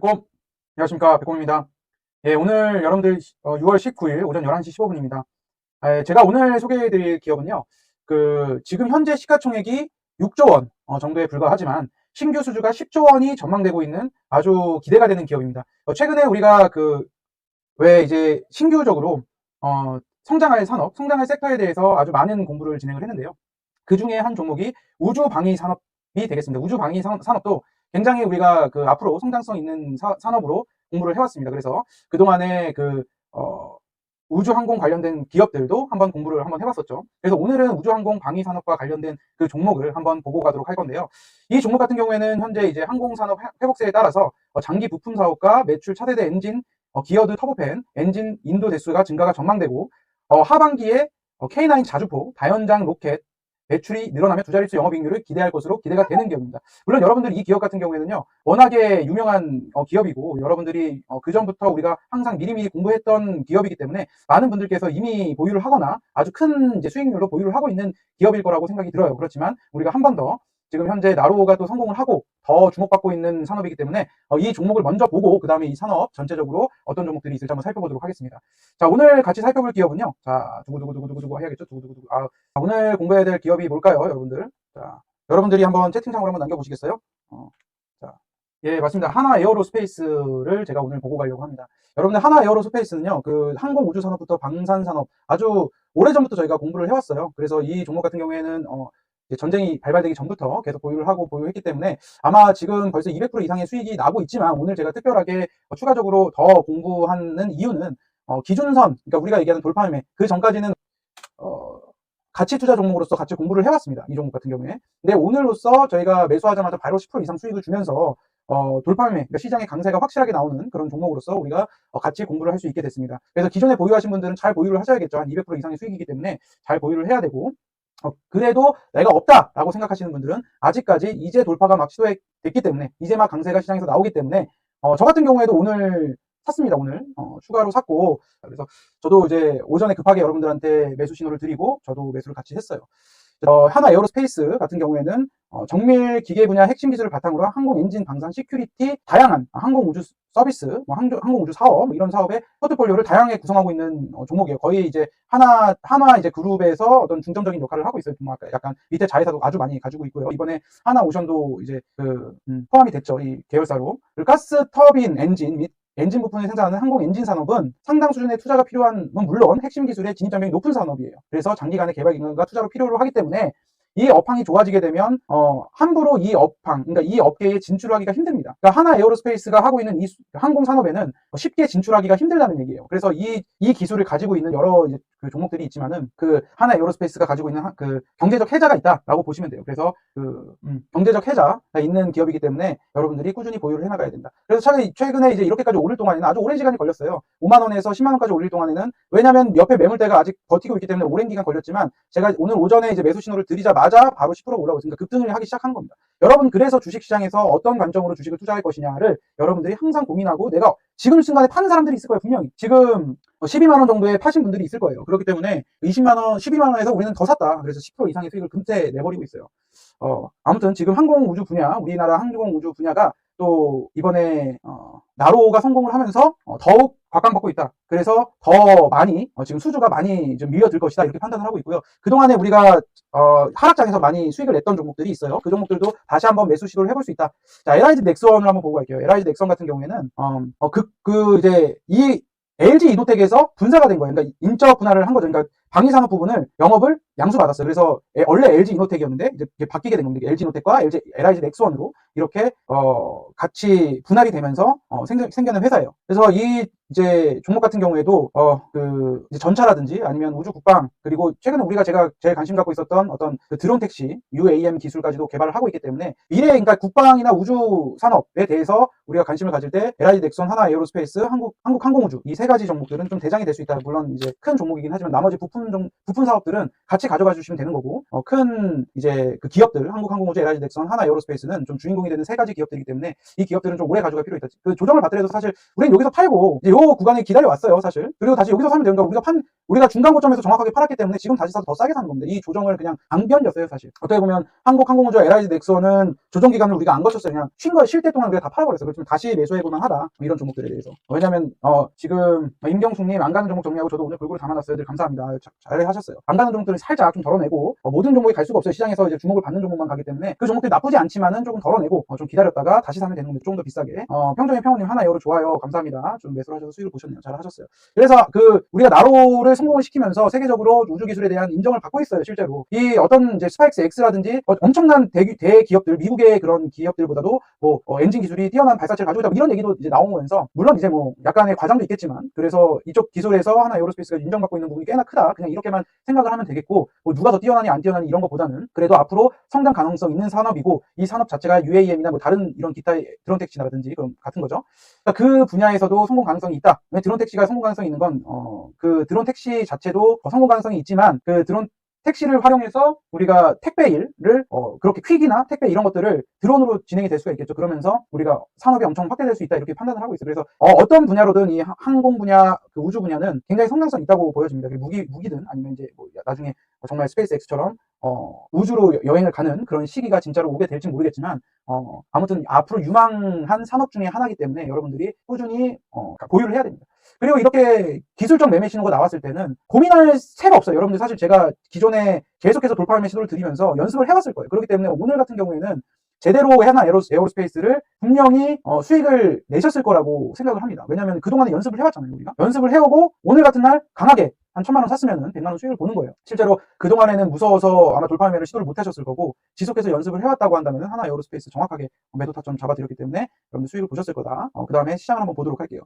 백곰 안녕하십니까. 백곰입니다. 예 오늘 여러분들 어, 6월 19일 오전 11시 15분입니다. 예, 제가 오늘 소개해드릴 기업은요 그 지금 현재 시가총액이 6조 원 어, 정도에 불과하지만 신규 수주가 10조 원이 전망되고 있는 아주 기대가 되는 기업입니다. 어, 최근에 우리가 그 왜 이제 신규적으로 어, 성장할 산업 성장할 섹터에 대해서 아주 많은 공부를 진행을 했는데요. 그 중에 한 종목이 우주 방위 산업이 되겠습니다. 우주 방위 산- 산업도 굉장히 우리가 그 앞으로 성장성 있는 사- 산업으로 공부를 해왔습니다. 그래서 그동안에 그, 어, 우주항공 관련된 기업들도 한번 공부를 한번 해봤었죠. 그래서 오늘은 우주항공 방위 산업과 관련된 그 종목을 한번 보고 가도록 할 건데요. 이 종목 같은 경우에는 현재 이제 항공산업 회- 회복세에 따라서 어, 장기 부품 사업과 매출 차세대 엔진, 어, 기어드 터보팬, 엔진 인도 대수가 증가가 전망되고 어, 하반기에 어, K9 자주포, 다연장 로켓, 매출이 늘어나며 두 자릿수 영업이익률을 기대할 것으로 기대가 되는 기업입니다. 물론 여러분들 이 기업 같은 경우에는요, 워낙에 유명한 어, 기업이고 여러분들이 어, 그 전부터 우리가 항상 미리미리 공부했던 기업이기 때문에 많은 분들께서 이미 보유를 하거나 아주 큰 이제 수익률로 보유를 하고 있는 기업일 거라고 생각이 들어요. 그렇지만 우리가 한 번 더 지금 현재 나로가 또 성공을 하고 더 주목받고 있는 산업이기 때문에 어, 이 종목을 먼저 보고 그 다음에 이 산업 전체적으로 어떤 종목들이 있을지 한번 살펴보도록 하겠습니다. 자 오늘 같이 살펴볼 기업은요. 자 두구두구두구두구 해야겠죠. 두구두구두구. 아, 자, 오늘 공부해야 될 기업이 뭘까요, 여러분들? 자 여러분들이 한번 채팅창으로 한번 남겨보시겠어요? 어, 자, 예, 맞습니다. 하나 에어로스페이스를 제가 오늘 보고 가려고 합니다. 여러분들 하나 에어로스페이스는요, 그 항공 우주 산업부터 방산 산업 아주 오래전부터 저희가 공부를 해왔어요. 그래서 이 종목 같은 경우에는 어, 전쟁이 발발되기 전부터 계속 보유를 하고 보유했기 때문에 아마 지금 벌써 200% 이상의 수익이 나고 있지만 오늘 제가 특별하게 어, 추가적으로 더 공부하는 이유는 어, 기준선, 그러니까 우리가 얘기하는 돌파 매매 그 전까지는 어, 가치 투자 종목으로서 같이 공부를 해왔습니다. 이 종목 같은 경우에. 근데 오늘로써 저희가 매수하자마자 바로 10% 이상 수익을 주면서 어, 돌파매매, 그러니까 시장의 강세가 확실하게 나오는 그런 종목으로서 우리가 어, 같이 공부를 할 수 있게 됐습니다. 그래서 기존에 보유하신 분들은 잘 보유를 하셔야겠죠. 한 200% 이상의 수익이기 때문에 잘 보유를 해야 되고 어, 그래도 내가 없다라고 생각하시는 분들은 아직까지 이제 돌파가 막 시도됐기 때문에 이제 막 강세가 시장에서 나오기 때문에 어, 저 같은 경우에도 오늘 샀습니다 오늘 어, 추가로 샀고 그래서 저도 이제 오전에 급하게 여러분들한테 매수 신호를 드리고 저도 매수를 같이 했어요. 어, 하나 에어로스페이스 같은 경우에는 어, 정밀 기계 분야 핵심 기술을 바탕으로 항공 엔진 방산 시큐리티 다양한 항공 우주 서비스, 뭐 항, 공 우주 사업 뭐 이런 사업의 포트폴리오를 다양하게 구성하고 있는 어, 종목이에요. 거의 이제 하나 하나 이제 그룹에서 어떤 중점적인 역할을 하고 있어요. 뭐 약간 밑에 자회사도 아주 많이 가지고 있고요. 이번에 하나 오션도 이제 그 음, 포함이 됐죠. 이 계열사로 가스 터빈 엔진 및 엔진 부품을 생산하는 항공 엔진 산업은 상당 수준의 투자가 필요한 건 물론 핵심 기술의 진입 장벽이 높은 산업이에요. 그래서 장기간의 개발 기간과 투자로 필요로 하기 때문에 이 업황이 좋아지게 되면 어, 함부로 이 업황, 그러니까 이 업계에 진출하기가 힘듭니다. 그러니까 하나 에어로스페이스가 하고 있는 이 수- 항공 산업에는 쉽게 진출하기가 힘들다는 얘기예요. 그래서 이, 이 기술을 가지고 있는 여러 그 종목들이 있지만은 그 하나 에어로스페이스가 가지고 있는 하- 그 경제적 혜자가 있다라고 보시면 돼요. 그래서 그 음, 경제적 혜자가 있는 기업이기 때문에 여러분들이 꾸준히 보유를 해나가야 된다. 그래서 최근에, 최근에 이제 이렇게까지 오를 동안에는 아주 오랜 시간이 걸렸어요. 5만 원에서 10만 원까지 올릴 동안에는 왜냐하면 옆에 매물대가 아직 버티고 있기 때문에 오랜 기간 걸렸지만 제가 오늘 오전에 이제 매수 신호를 드리자마자 바로 10% 올라오고 있으니까 급등을 하기 시작한 겁니다. 여러분 그래서 주식시장에서 어떤 관점으로 주식을 투자할 것이냐를 여러분들이 항상 고민하고 내가 지금 순간에 파는 사람들이 있을 거예요 분명히 지금 12만 원 정도에 파신 분들이 있을 거예요 그렇기 때문에 20만 원 12만 원에서 우리는 더 샀다 그래서 10% 이상의 수익을 금세 내버리고 있어요 어, 아무튼 지금 항공 우주 분야 우리나라 항공 우주 분야가 또 이번에 어, 나로가 성공을 하면서 어, 더욱 각광받고 있다. 그래서 더 많이 어, 지금 수주가 많이 좀 밀려들 것이다 이렇게 판단을 하고 있고요. 그 동안에 우리가 어, 하락장에서 많이 수익을 냈던 종목들이 있어요. 그 종목들도 다시 한번 매수 시도를 해볼 수 있다. 자, LIG 넥선을 한번 보고 갈게요. LIG 넥선 같은 경우에는 어, 어, 그, 그 이제 이 LG 이노텍에서 분사가 된 거예요. 그러니까 인적 분할을 한 거죠. 그러니까 방위산업 부분을 영업을 양수받았어요. 그래서 에- 원래 LG 이노텍이었는데 이제 바뀌게 된 겁니다. LG 이노텍과 LG, LIG 넥스원으로 이렇게 어, 같이 분할이 되면서 어, 생겨, 생겨난 회사예요. 그래서 이 이제 종목 같은 경우에도 어, 그 전차라든지 아니면 우주 국방 그리고 최근에 우리가 제가 제일 관심 갖고 있었던 어떤 그 드론 택시 UAM 기술까지도 개발을 하고 있기 때문에 미래 그러니까 국방이나 우주 산업에 대해서 우리가 관심을 가질 때 LIG 넥선 하나 에어로스페이스 한국 한국 항공우주 이 세 가지 종목들은 좀 대장이 될 수 있다. 물론 이제 큰 종목이긴 하지만 나머지 부품 종 부품 사업들은 같이 가져가 주시면 되는 거고 어, 큰 이제 그 기업들 한국 항공우주 LIG 넥선 하나 에어로스페이스는 좀 주인공이 되는 세 가지 기업들이기 때문에 이 기업들은 좀 오래 가져갈 필요 있다. 그 조정을 받더라도 사실 우리는 여기서 팔고 이제 구간에 기다려왔어요, 사실. 그리고 다시 여기서 사면 되는 거 우리가 판, 우리가 중간 고점에서 정확하게 팔았기 때문에 지금 다시 사서 더 싸게 사는 겁니다. 이 조정을 그냥 안 견뎠어요, 사실. 어떻게 보면 한국항공우주 LIG 넥슨은 조정 기간을 우리가 안 거쳤어요. 그냥 쉰 거, 쉴 때 동안 우리가 다 팔아버렸어요. 그렇지만 다시 매수해볼만 하다. 뭐 이런 종목들에 대해서. 왜냐면, 어, 지금, 임경숙님 안 가는 종목 정리하고 저도 오늘 골고루 담아놨어요. 늘 감사합니다. 자- 잘 하셨어요. 안 가는 종목들은 살짝 좀 덜어내고, 어, 모든 종목이 갈 수가 없어요. 시장에서 이제 주목을 받는 종목만 가기 때문에 그 종목들이 나쁘지 않지만은 조금 덜어내고, 어, 좀 기다렸다가 다시 사면 되는 건데 좀 더 비싸게. 어, 평정의 평호님 하나 여로 좋아요. 감사합니다. 좀 매수를 하셔서 수익을 보셨네요. 잘 하셨어요. 그래서 그 우리가 나로를 성공을 시키면서 세계적으로 우주 기술에 대한 인정을 받고 있어요, 실제로. 이 어떤 이제 스파이스 X라든지 어, 엄청난 대, 대기업들, 미국의 그런 기업들보다도 뭐 어, 엔진 기술이 뛰어난 발사체를 가지고 있다 뭐 이런 얘기도 이제 나오면서 물론 이제 뭐 약간의 과장도 있겠지만 그래서 이쪽 기술에서 하나 에어로스페이스가 인정받고 있는 부분이 꽤나 크다. 그냥 이렇게만 생각을 하면 되겠고 뭐 누가 더 뛰어나니 안 뛰어나니 이런 것보다는 그래도 앞으로 성장 가능성 있는 산업이고 이 산업 자체가 UAM이나 뭐 다른 이런 기타의 드론 택시라든지 그런 같은 거죠. 그러니까 그 분야에서도 성공 가능성이 있다. 왜 드론 택시가 성공 가능성이 있는 건, 어, 그 드론 택시 자체도 어, 성공 가능성이 있지만, 그 드론 택시를 활용해서 우리가 택배 일을, 어, 그렇게 퀵이나 택배 이런 것들을 드론으로 진행이 될 수가 있겠죠. 그러면서 우리가 산업이 엄청 확대될 수 있다. 이렇게 판단을 하고 있어요. 그래서, 어, 떤 분야로든 이 하- 항공 분야, 그 우주 분야는 굉장히 성장성 있다고 보여집니다. 무기, 무기든 아니면 이제 뭐 나중에 정말 스페이스 X처럼 어, 우주로 여- 여행을 가는 그런 시기가 진짜로 오게 될지 모르겠지만, 어, 아무튼 앞으로 유망한 산업 중에 하나이기 때문에 여러분들이 꾸준히 어, 보유를 해야 됩니다. 그리고 이렇게 기술적 매매 신호가 나왔을 때는 고민할 새가 없어요. 여러분들 사실 제가 기존에 계속해서 돌파 매매 신호를 드리면서 연습을 해왔을 거예요. 그렇기 때문에 오늘 같은 경우에는 제대로 하나 에로, 에어로스페이스를 분명히 어, 수익을 내셨을 거라고 생각을 합니다. 왜냐하면 그동안에 연습을 해왔잖아요, 우리가. 연습을 해오고 오늘 같은 날 강하게 한 천만 원 샀으면은 백만 원 수익을 보는 거예요. 실제로 그동안에는 무서워서 아마 돌파 매매를 시도를 못 하셨을 거고 지속해서 연습을 해왔다고 한다면 하나 에어로스페이스 정확하게 매도 타점 잡아드렸기 때문에 여러분들 수익을 보셨을 거다. 그 다음에 시장을 한번 보도록 할게요.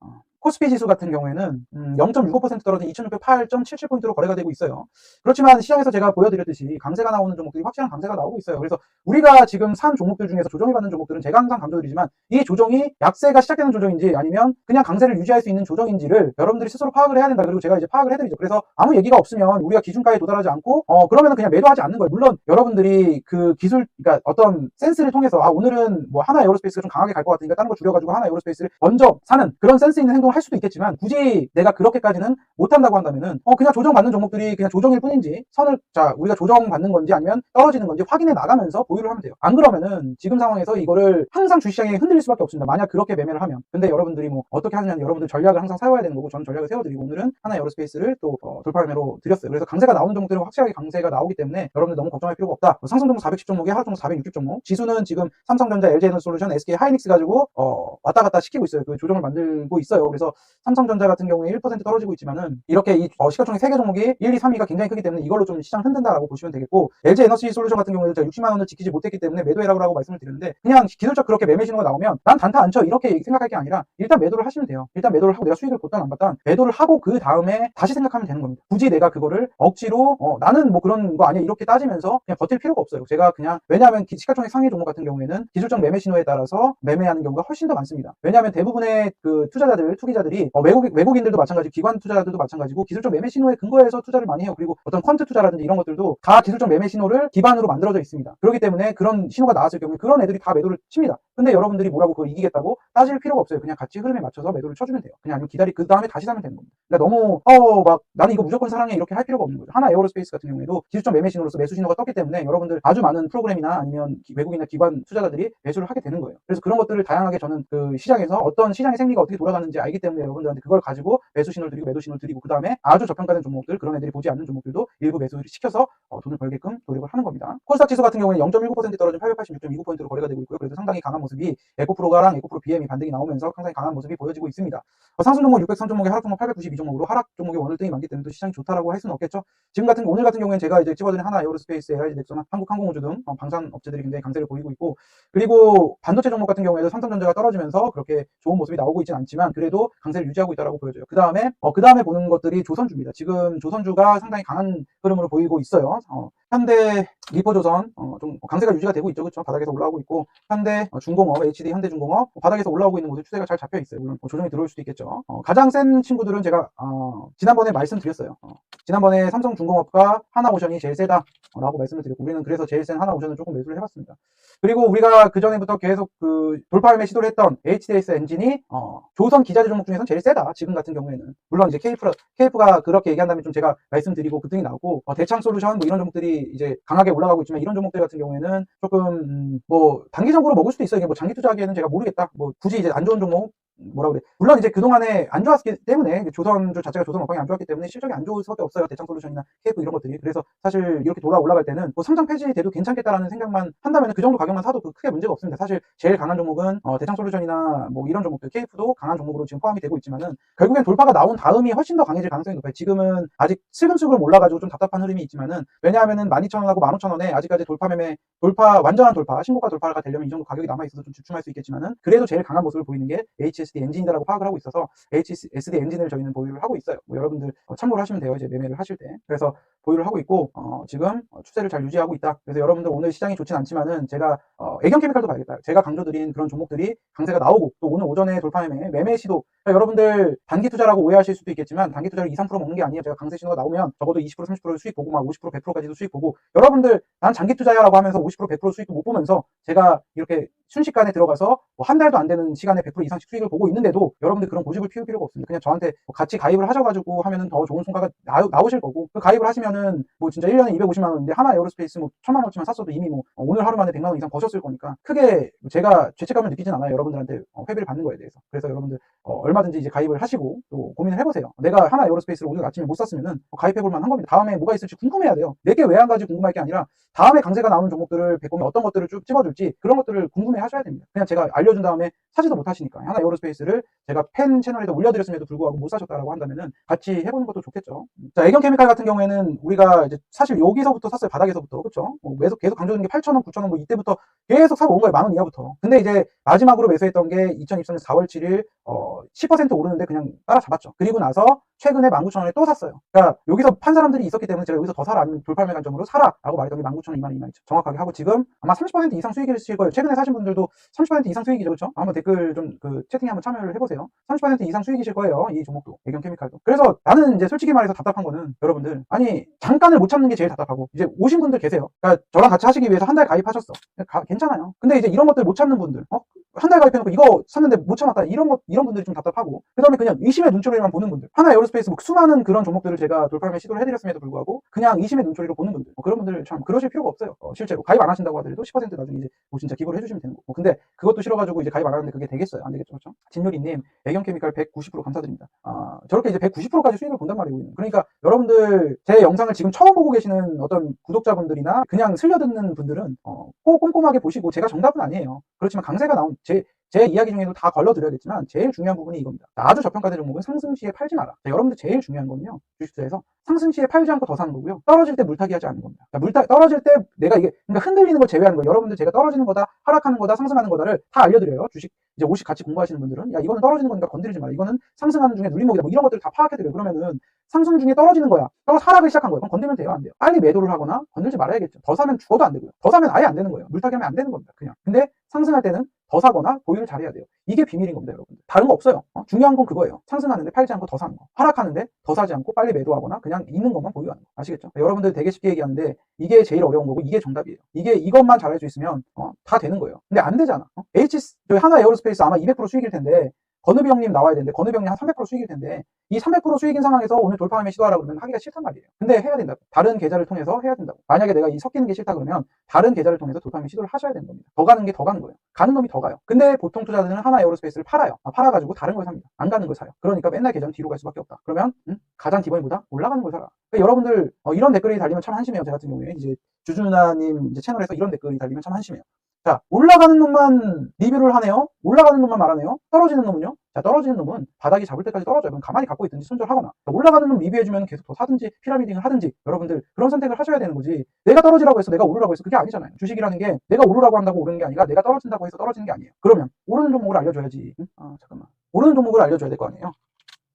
어, 코스피 지수 같은 경우에는 음, 0.65% 떨어진 2608.77포인트로 거래가 되고 있어요. 그렇지만 시장에서 제가 보여드렸듯이 강세가 나오는 종목들이 확실한 강세가 나오고 있어요. 그래서 우리가 지금 산 종목들 중에서 조정이 받는 종목들은 제가 항상 강조드리지만 이 조정이 약세가 시작되는 조정인지 아니면 그냥 강세를 유지할 수 있는 조정인지를 여러분들이 스스로 파악을 해야 된다. 그리고 제가 이제 파악을 해드리죠. 그래서 아무 얘기가 없으면 우리가 기준가에 도달하지 않고 어 그러면 그냥 매도하지 않는 거예요. 물론 여러분들이 그 기술 그러니까 어떤 센스를 통해서 아 오늘은 뭐 하나 에어로스페이스가 좀 강하게 갈 것 같으니까 다른 거 줄여가지고 하나 에어로스페이스를 먼저 사는 그런 센스 있는 행동을 할 수도 있겠지만 굳이 내가 그렇게까지는 못한다고 한다면은 어 그냥 조정받는 종목들이 그냥 조정일 뿐인지 선을 자 우리가 조정받는 건지 아니면 떨어지는 건지 확인해 나가면서 보유를 하면 돼요. 안 그러면은 지금 상황에서 이거를 항상 주시장에 흔들릴 수밖에 없습니다. 만약 그렇게 매매를 하면 근데 여러분들이 뭐 어떻게 하느냐는 여러분들 전략을 항상 세워야 되는 거고 저는 전략을 세워드리고 오늘은 하나 에어로스페이스를 또 어, 돌파 매매로 드렸어요. 그래서 강세가 나오는 종목들은 확실하게 강세가 나오기 때문에 여러분들 너무 걱정할 필요가 없다. 뭐 상승 종목 410 종목에 하락 종목 460 종목 지수는 지금 삼성전자, LG에너솔루션, SK 하이닉스 가지고 어, 왔다 갔다 시키고 있어요. 그 조정을 만들 고 있어요. 그래서 삼성전자 같은 경우에 1% 떨어지고 있지만은 이렇게 이 어, 시가총액 3개 종목이 1, 2, 3위가 굉장히 크기 때문에 이걸로 좀 시장 흔든다라고 보시면 되겠고 LG 에너지 솔루션 같은 경우에는 제가 60만 원을 지키지 못했기 때문에 매도해라고 말씀을 드렸는데 그냥 기술적 그렇게 매매 신호가 나오면 난 단타 안 쳐 이렇게 생각할 게 아니라 일단 매도를 하시면 돼요. 일단 매도를 하고 내가 수익을 보단 안 봤단 매도를 하고 그 다음에 다시 생각하면 되는 겁니다. 굳이 내가 그거를 억지로 어, 나는 뭐 그런 거 아니야 이렇게 따지면서 그냥 버틸 필요가 없어요. 제가 그냥 왜냐하면 기- 시가총액 상위 종목 같은 경우에는 기술적 매매 신호에 따라서 매매하는 경우가 훨씬 더 많습니다. 왜냐하면 대부분의 그 투자자들, 투기자들이 어, 외국 외국인들도 마찬가지, 기관 투자자들도 마찬가지고 기술적 매매 신호에 근거해서 투자를 많이 해요. 그리고 어떤 퀀트 투자라든지 이런 것들도 다 기술적 매매 신호를 기반으로 만들어져 있습니다. 그렇기 때문에 그런 신호가 나왔을 경우에 그런 애들이 다 매도를 칩니다. 근데 여러분들이 뭐라고 그걸 이기겠다고 따질 필요가 없어요. 그냥 같이 흐름에 맞춰서 매도를 쳐주면 돼요. 그냥 아니면 기다리 그 다음에 다시 사면 되는 겁니다. 그러니까 너무 어 막 나는 이거 무조건 사랑해 이렇게 할 필요가 없는 거죠. 하나 에어로스페이스 같은 경우에도 기술적 매매 신호로서 매수 신호가 떴기 때문에 여러분들 아주 많은 프로그램이나 아니면 기- 외국이나 기관 투자자들이 매수를 하게 되는 거예요. 그래서 그런 것들을 다양하게 저는 그 시장에서 어떤 시장의 생리가 어떻게 돌아가는지 알기 때문에 여러분들한테 그걸 가지고 매수 신호를 드리고 매도 신호를 드리고 그 다음에 아주 저평가된 종목들 그런 애들이 보지 않는 종목들도 일부 매수를 시켜서 어, 돈을 벌게끔 노력을 하는 겁니다. 코스닥 지수 같은 경우는 0.19% 떨어진 886.29포인트로 거래가 되고 있고요. 그래도 상당히 강한 모습이 에코프로가랑 에코프로 BM이 반등이 나오면서 상당히 강한 모습이 보여지고 있습니다. 어, 상승 종목 603 종목에 하락 종목 892 종목으로 하락 종목의 원을 등이 많기 때문에 또 시장이 좋다라고 할 수는 없겠죠. 지금 같은 오늘 같은 경우에는 제가 이제 집어드린 하나 에어로스페이스, LIG 넥슨, 한국항공우주 등 어, 방산 업체들이 굉장히 강세를 보이고 있고 그리고 반도체 종목 같은 경우에도 삼성전자가 떨어지면서 그렇게 좋은 모습이 나오고 있지는 않지만 그래도 강세를 유지하고 있다라고 보여져요. 그 다음에 그 다음에 보는 것들이 조선주입니다. 지금 조선주가 상당히 강한 흐름으로 보이고 있어요. 어, 현대 리포조선 어, 좀 강세가 유지가 되고 있죠, 그렇죠? 바닥에서 올라오고 있고 현대 어, 중공업, HD 현대 중공업 어, 바닥에서 올라오고 있는 모습 추세가 잘 잡혀 있어요. 물론 뭐 조정이 들어올 수도 있겠죠. 어, 가장 센 친구들은 제가 어, 지난번에 말씀드렸어요. 어, 지난번에 삼성중공업과 하나오션이 제일 세다 라고 말씀을 드렸고 우리는 그래서 제일 센 하나오션을 조금 매수를 해봤습니다. 그리고 우리가 그 전에부터 계속 그 돌파 매매 시도를 했던 HDS 엔진이 어, 조선 기자재 종목 중에서는 제일 세다. 지금 같은 경우에는 물론 이제 KF KF가 그렇게 얘기한다면 좀 제가 말씀드리고 급등이 나오고 어, 대창 솔루션 뭐 이런 종목들이 이제 강하게 올라가고 있지만 이런 종목들 같은 경우에는 조금 음, 뭐 단기적으로 먹을 수도 있어요. 이게 뭐 장기 투자하기에는 제가 모르겠다. 뭐 굳이 이제 안 좋은 종목 뭐라 그래. 물론 이제 그동안에 안 좋았기 때문에 조선주 자체가 조선 업황이 안 좋았기 때문에 실적이 안 좋을 수밖에 없어요. 대창 솔루션이나 KF 이런 것들이. 그래서 사실 이렇게 돌아 올라갈 때는 뭐 상장 폐지돼도 괜찮겠다라는 생각만 한다면 그 정도 가격만 사도 그 크게 문제가 없습니다. 사실 제일 강한 종목은 어, 대창 솔루션이나 뭐 이런 종목들 KF도 강한 종목으로 지금 포함이 되고 있지만은 결국엔 돌파가 나온 다음이 훨씬 더 강해질 가능성이 높아요. 지금은 아직 슬금슬금 올라가지고 좀 답답한 흐름이 있지만은 왜냐하면은 12,000원하고 15,000원에 아직까지 돌파 매매 돌파 완전한 돌파 신고가 돌파가 되려면 이 정도 가격이 남아 있어서 좀 주춤할 수 있겠지만은 그래도 제일 강한 모습을 보이는 게 HSD 엔진이다라고 파악을 하고 있어서 HSD 엔진을 저희는 보유를 하고 있어요. 뭐 여러분들 어, 참고를 하시면 돼요. 이제 매매를 하실 때. 그래서 보유를 하고 있고 어, 지금 어, 추세를 잘 유지하고 있다. 그래서 여러분들 오늘 시장이 좋진 않지만은 제가 어, 애경 케미칼도 봐야겠다. 제가 강조드린 그런 종목들이 강세가 나오고 또 오늘 오전에 돌파 매매 시도 그러니까 여러분들 단기 투자라고 오해하실 수도 있겠지만 단기 투자를 2, 3% 먹는 게 아니에요. 제가 강세 신호가 나오면 적어도 20% 30% 수익 보고 막 50% 100%까지도 수익 보고 여러분들 난 장기 투자야라고 하면서 50% 100% 수익도 못 보면서 제가 이렇게 순식간에 들어가서 뭐 한 달도 안 되는 시간에 100% 이상씩 수익을 보고 있는데도 여러분들 그런 고집을 피울 필요가 없습니다. 그냥 저한테 뭐 같이 가입을 하셔가지고 하면은 더 좋은 성과가 나, 나오실 거고 그 가입을 하시면은 뭐 진짜 1년에 250만 원인데 하나 에어로스페이스 뭐 천만 원치만 샀어도 이미 뭐 어, 오늘 하루 만에 100만 원 이상 버셨을 거니까 크게 제가 죄책감을 느끼진 않아요. 여러분들한테 어, 회비를 받는 거에 대해서. 그래서 여러분들 어, 얼마든지 이제 가입을 하시고 또 고민을 해보세요. 내가 하나 에어로스페이스를 오늘 아침에 못 샀으면은 어, 가입해볼 만 한 겁니다. 다음에 뭐가 있을지 궁금해야 돼요. 내게 왜안 가지 궁금할 게 아니라 다음에 강세가 나오는 종목들을 배보면 어떤 것들을 쭉 찍어줄지 그런 것들을 궁금해 하셔야 됩니다. 그냥 제가 알려준 다음에 사지도 못하시니까 하나 에어로스페이스를 제가 팬 채널에도 올려드렸음에도 불구하고 못 사셨다라고 한다면은 같이 해보는 것도 좋겠죠. 자, 애경 케미칼 같은 경우에는 우리가 이제 사실 여기서부터 샀어요. 바닥에서부터. 그쵸? 뭐 계속, 강조드린 게 8,000원, 9,000원 뭐 이때부터 계속 사고 온 거예요. 만 원 이하부터. 근데 이제 마지막으로 매수했던 게 2023년 4월 7일, 어, 10% 오르는데 그냥 따라잡았죠. 그리고 나서 최근에 19,000원에 또 샀어요. 그러니까 여기서 판 사람들이 있었기 때문에 제가 여기서 더 사라 아니면 돌팔매 관점으로 사라 라고 말했던 게 19,000원, 2만 원, 2만 원 정확하게 하고 지금 아마 30% 이상 수익이실 거예요. 최근에 사신 분들도 30% 이상 수익이죠, 그렇죠? 한번 댓글 좀 그 채팅에 한번 참여를 해보세요. 30% 이상 수익이실 거예요, 이 종목도 애경 케미칼도. 그래서 나는 이제 솔직히 말해서 답답한 거는 여러분들 아니 잠깐을 못 참는 게 제일 답답하고 이제 오신 분들 계세요. 그러니까 저랑 같이 하시기 위해서 한 달 가입하셨어. 가- 괜찮아요. 근데 이제 이런 것들 못 참는 분들, 어? 한 달 가입해놓고 이거 샀는데 못 참았다 이런 것 이런 분들이 좀 답답하고 그 다음에 그냥 의심의 눈초리만 보는 분들. 하나 에어로스페이스 뭐 수많은 그런 종목들을 제가 돌팔매 시도를 해드렸음에도 불구하고 그냥 의심의 눈초리로 보는 분들. 뭐 그런 분들 참 그러실 필요가 없어요. 어, 실제로 가입 안 하신다고 하더라도 10% 나중에 이제 뭐 진짜 기부를 해주시면 되는 거고. 근데 그것도 싫어가지고 이제 가입 안 하는데 그게 되겠어요? 안 되겠죠? 그렇죠? 진요리님 애경케미칼 190% 감사드립니다. 아 저렇게 이제 190%까지 수익을 본단 말이에요 그러니까 여러분들 제 영상을 지금 처음 보고 계시는 어떤 구독자분들이나 그냥 슬려듣는 분들은 어, 꼭 꼼꼼하게 보시고 제가 정답은 아니에요. 그렇지만 강세가 나온 제 제 이야기 중에도 다 걸러드려야겠지만 제일 중요한 부분이 이겁니다. 아주 저평가된 종목은 상승 시에 팔지 마라. 자, 여러분들 제일 중요한 건요. 주식투자에서 상승 시에 팔지 않고 더 사는 거고요. 떨어질 때 물타기 하지 않는 겁니다. 자, 물타 떨어질 때 내가 이게 그러니까 흔들리는 걸 제외하는 거예요. 여러분들 제가 떨어지는 거다, 하락하는 거다, 상승하는 거다를 다 알려드려요. 주식 이제 옷이 같이 공부하시는 분들은 야 이거는 떨어지는 거니까 건드리지 마라. 이거는 상승하는 중에 눌림목이다. 뭐 이런 것들을 다 파악해드려요. 그러면은 상승 중에 떨어지는 거야. 떨어 하락을 시작한 거예요. 그럼 건들면 돼요, 안 돼요? 빨리 매도를 하거나 건들지 말아야겠죠. 더 사면 죽어도 안 되고요. 더 사면 아예 안 되는 거예요. 물타기 하면 안 되는 겁니다. 그냥. 근데 상승할 때는 더 사거나 보유를 잘해야 돼요. 이게 비밀인 겁니다, 여러분. 다른 거 없어요. 어? 중요한 건 그거예요. 상승하는데 팔지 않고 더 사는 거. 하락하는데 더 사지 않고 빨리 매도하거나 그냥 있는 것만 보유하는 거. 아시겠죠? 여러분들 되게 쉽게 얘기하는데 이게 제일 어려운 거고 이게 정답이에요. 이게 이것만 잘할 수 있으면 어, 다 되는 거예요. 근데 안 되잖아. 어? H 저희 하나 에어로스페이스 아마 200% 수익일 텐데 건우비 형님 나와야 되는데 건우비 형님 한 300% 수익일 텐데 이 300% 수익인 상황에서 오늘 돌파함에 시도하라 그러면 하기가 싫단 말이에요. 근데 해야 된다고. 다른 계좌를 통해서 해야 된다고. 만약에 내가 이 섞이는 게 싫다 그러면 다른 계좌를 통해서 돌파함에 시도를 하셔야 되는 겁니다. 더 가는 게 더 가는 거예요. 가는 놈이 더 가요. 근데 보통 투자자들은 하나 에어로스페이스를 팔아요. 아, 팔아가지고 다른 걸 삽니다. 안 가는 걸 사요. 그러니까 맨날 계좌는 뒤로 갈 수밖에 없다. 그러면 음? 가장 기본보다 올라가는 걸 사라. 그러니까 여러분들 어, 이런 댓글이 달리면 참 한심해요. 제 같은 경우에 이제 주주나님 이제 채널에서 이런 댓글이 달리면 참 한심해요. 자, 올라가는 놈만 리뷰를 하네요. 올라가는 놈만 말하네요. 떨어지는 놈은요? 자, 떨어지는 놈은 바닥이 잡을 때까지 떨어져요. 그럼 가만히 갖고 있든지 손절하거나. 자, 올라가는 놈 리뷰해주면 계속 더 사든지 피라미딩을 하든지 여러분들 그런 선택을 하셔야 되는 거지. 내가 떨어지라고 해서 내가 오르라고 해서 그게 아니잖아요. 주식이라는 게 내가 오르라고 한다고 오르는 게 아니라 내가 떨어진다고 해서 떨어지는 게 아니에요. 그러면 오르는 종목을 알려줘야지. 응? 아, 잠깐만. 오르는 종목을 알려줘야 될 거 아니에요.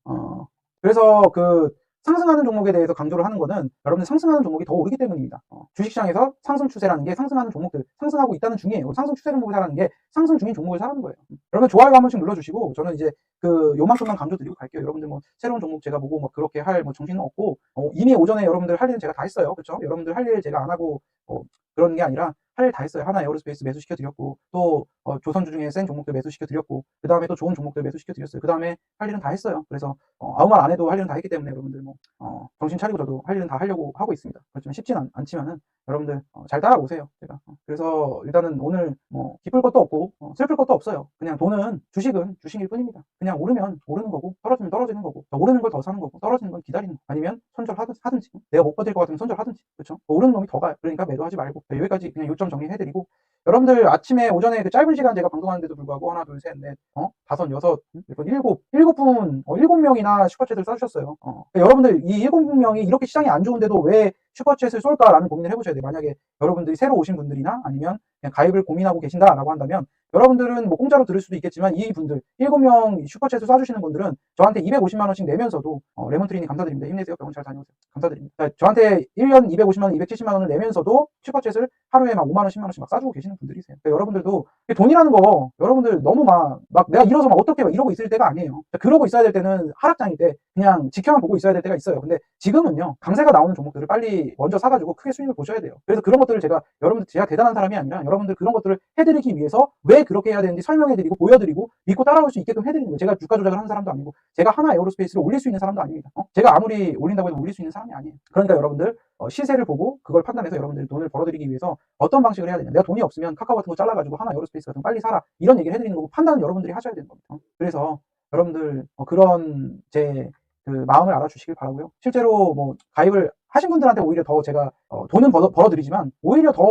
어, 그래서 그 상승하는 종목에 대해서 강조를 하는 거는 여러분들 상승하는 종목이 더 오르기 때문입니다. 어, 주식시장에서 상승 추세라는 게 상승하는 종목들, 상승하고 있다는 중이에요. 상승 추세 종목을 사라는 게 상승 중인 종목을 사라는 거예요. 여러분 좋아요 한 번씩 눌러주시고 저는 이제 그 요만큼만 강조드리고 갈게요. 여러분들 뭐 새로운 종목 제가 보고 뭐 그렇게 할 뭐 정신은 없고 어, 이미 오전에 여러분들 할 일은 제가 다 했어요. 그렇죠? 여러분들 할 일 제가 안 하고 어, 그런 게 아니라 할일다 했어요. 하나 에어로스페이스 매수시켜 드렸고 또 어, 조선주 중에 센 종목들 매수시켜 드렸고 그 다음에 또 좋은 종목들 매수시켜 드렸어요. 그 다음에 할 일은 다 했어요. 그래서 어, 아무 말 안 해도 할 일은 다 했기 때문에 여러분들 뭐 어, 정신 차리고 저도 할 일은 다 하려고 하고 있습니다. 그렇지만 쉽진 않, 않지만은 여러분들 어, 잘 따라오세요. 제가 어, 그래서 일단은 오늘 뭐 기쁠 것도 없고 어, 슬플 것도 없어요. 그냥 돈은 주식은 주식일 뿐입니다. 그냥 오르면 오르는 거고 떨어지면 떨어지는 거고 더 오르는 걸 더 사는 거고 떨어지는 걸 기다리는 거 아니면 손절하든지 하든지 내가 못 버틸 것 같으면 손절하든지 그렇죠? 오르는 놈이 더 가요. 그러니까 매도하지 말고 네, 여기까지 그냥 요점 정리해드리고 여러분들 아침에 오전에 그 짧은 시간 제가 방송하는데도 불구하고 하나 둘셋넷 어? 다섯 여섯 일곱 일곱 일곱 분 어, 일곱 명이나 슈퍼챗을 써주셨어요. 어. 그러니까 여러분들 이 일곱 명이 이렇게 시장이 안 좋은데도 왜 슈퍼챗을 쏠까라는 고민을 해보셔야 돼요. 만약에 여러분들이 새로 오신 분들이나 아니면 가입을 고민하고 계신다라고 한다면 여러분들은 뭐 공짜로 들을 수도 있겠지만 이 분들 일곱 명 슈퍼챗을 쏴주시는 분들은 저한테 250만 원씩 내면서도 어, 레몬트리님 감사드립니다. 힘내세요. 병원 잘 다녀오세요. 감사드립니다. 그러니까 저한테 1년 250만 원, 270만 원을 내면서도 슈퍼챗을 하루에 막 5만 원, 10만 원씩 막 싸주고 계시는 분들이세요. 그러니까 여러분들도 돈이라는 거 여러분들 너무 막, 막 내가 잃어서 막 어떻게 막 이러고 있을 때가 아니에요. 그러니까 그러고 있어야 될 때는 하락장일 때 그냥 지켜만 보고 있어야 될 때가 있어요. 근데 지금은요 강세가 나오는 종목들을 빨리 먼저 사가지고 크게 수익을 보셔야 돼요. 그래서 그런 것들을 제가 여러분들 제가 대단한 사람이 아니라 여러분들 그런 것들을 해드리기 위해서 왜 그렇게 해야 되는지 설명해드리고 보여드리고 믿고 따라올 수 있게끔 해드리는 거예요. 제가 주가 조작을 하는 사람도 아니고 제가 하나 에어로스페이스를 올릴 수 있는 사람도 아닙니다. 어? 제가 아무리 올린다고 해도 올릴 수 있는 사람이 아니에요. 그러니까 여러분들 어, 시세를 보고 그걸 판단해서 여러분들 돈을 벌어들이기 위해서 어떤 방식을 해야 되냐. 내가 돈이 없으면 카카오 같은 거 잘라가지고 하나 에어로스페이스 같은 거 빨리 사라. 이런 얘기를 해드리는 거고 판단은 여러분들이 하셔야 되는 겁니다. 어? 그래서 여러분들 어, 그런 제 그 마음을 알아주시길 바라고요. 실제로 뭐 가입을 하신 분들한테 오히려 더 제가 어, 돈은 벌어, 벌어드리지만 오히려 더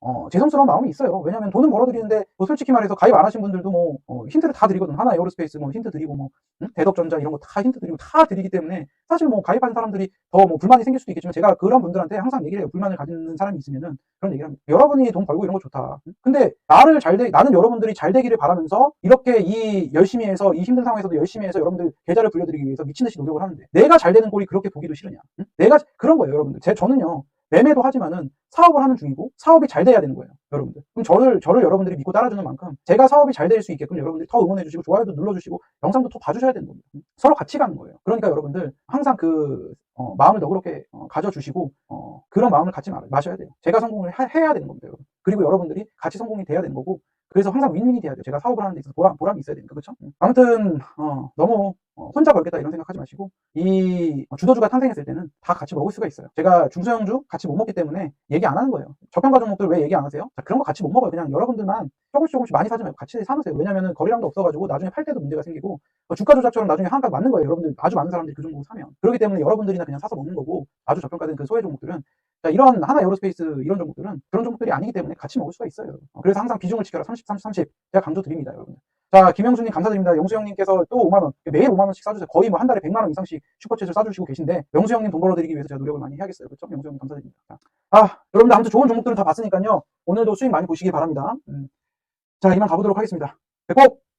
어, 죄송스러운 마음이 있어요. 왜냐하면 돈은 벌어드리는데 뭐 솔직히 말해서 가입 안 하신 분들도 뭐 어, 힌트를 다 드리거든. 하나 에어로스페이스 뭐 힌트 드리고 뭐 응? 대덕전자 이런 거 다 힌트 드리고 다 드리기 때문에 사실 뭐 가입한 사람들이 더 뭐 불만이 생길 수도 있겠지만 제가 그런 분들한테 항상 얘기를 해요. 불만을 가지는 사람이 있으면은 그런 얘기를 합니다. 여러분이 돈 벌고 이런 거 좋다. 응? 근데 나를 잘 되, 나는 여러분들이 잘 되기를 바라면서 이렇게 이 열심히 해서 이 힘든 상황에서도 열심히 해서 여러분들 계좌를 불려드리기 위해서 미친 듯이 노력을 하는데 내가 잘 되는 꼴이 그렇게 보기도 싫으냐? 응? 내가 그런 거예요, 여러분들. 제 저는요. 매매도 하지만은 사업을 하는 중이고 사업이 잘 돼야 되는 거예요, 여러분들. 그럼 저를 저를 여러분들이 믿고 따라주는 만큼 제가 사업이 잘 될 수 있게끔 여러분들이 더 응원해 주시고 좋아요도 눌러 주시고 영상도 더 봐주셔야 되는 겁니다. 서로 같이 가는 거예요. 그러니까 여러분들 항상 그 어, 마음을 너그럽게 어, 가져주시고 어, 그런 마음을 갖지 마, 마셔야 돼요. 제가 성공을 하- 해야 되는 겁니다, 여러분. 그리고 여러분들이 같이 성공이 돼야 되는 거고 그래서 항상 윈윈이 돼야 돼요. 제가 사업을 하는 데 있어서 보람, 보람이 있어야 되니까, 그렇죠? 아무튼 어, 너무 어, 혼자 벌겠다 이런 생각하지 마시고 이 어, 주도주가 탄생했을 때는 다 같이 먹을 수가 있어요. 제가 중소형주 같이 못 먹기 때문에 얘기 안 하는 거예요. 저평가 종목들 왜 얘기 안 하세요? 자, 그런 거 같이 못 먹어요. 그냥 여러분들만 조금씩 조금씩 많이 사지 말고 같이 사놓으세요. 왜냐면은 거래량도 없어가지고 나중에 팔 때도 문제가 생기고 어, 주가 조작처럼 나중에 한가 맞는 거예요. 여러분들 아주 많은 사람들이 그 종목 사면 그렇기 때문에 여러분들이나 그냥 사서 먹는 거고 아주 저평가된 그 소외 종목들은 자, 이런 하나 에어로스페이스 이런 종목들은 그런 종목들이 아니기 때문에 같이 먹을 수가 있어요. 그래서 항상 비중을 지켜라. 30, 30, 30. 제가 강조 드립니다, 여러분. 자, 김영수님 감사드립니다. 영수 형님께서 또 5만원, 매일 5만원씩 싸주세요. 거의 뭐 한 달에 100만원 이상씩 슈퍼챗을 싸주시고 계신데, 영수 형님 돈 벌어드리기 위해서 제가 노력을 많이 해야겠어요. 그렇죠? 영수 형님 감사드립니다. 자, 아, 여러분들 아무튼 좋은 종목들은 다 봤으니까요. 오늘도 수익 많이 보시기 바랍니다. 음. 자, 이만 가보도록 하겠습니다. 뵙고!